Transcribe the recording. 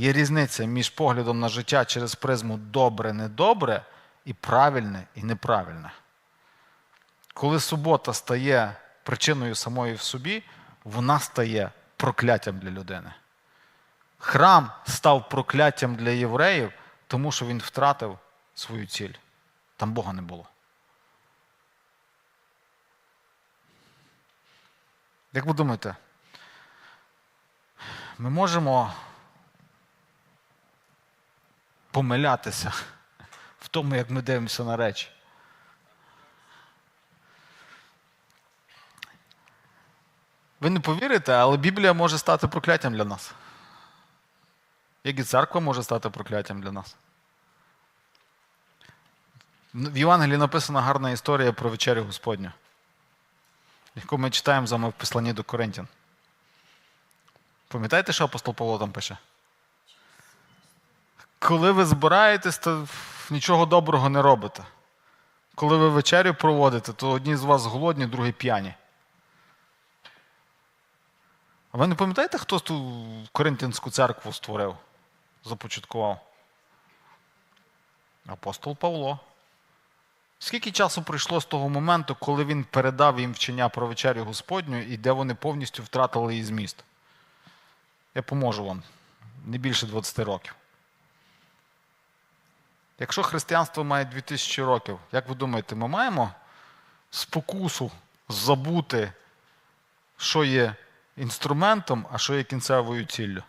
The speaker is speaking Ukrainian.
Є різниця між поглядом на життя через призму добре-недобре і правильне і неправильне. Коли субота стає причиною самої в собі, вона стає прокляттям для людини. Храм став прокляттям для євреїв, тому що він втратив свою ціль. Там Бога не було. Як ви думаєте, ми можемо помилятися в тому, як ми дивимося на речі? Ви не повірите, але Біблія може стати прокляттям для нас. Як і церква може стати прокляттям для нас. В Євангелії написана гарна історія про вечерю Господню, яку ми читаємо з вами в посланні до Коринтян. Пам'ятаєте, що апостол Павло там пише? Коли ви збираєтесь, то нічого доброго не робите. Коли ви вечерю проводите, то одні з вас голодні, другі п'яні. А ви не пам'ятаєте, хто ту Коринтянську церкву створив, започаткував? Апостол Павло. Скільки часу пройшло з того моменту, коли він передав їм вчення про вечерю Господню і де вони повністю втратили її зміст? Я поможу вам. Не більше 20 років. Якщо християнство має 2000 років, як ви думаєте, ми маємо спокусу забути, що є інструментом, а що є кінцевою ціллю?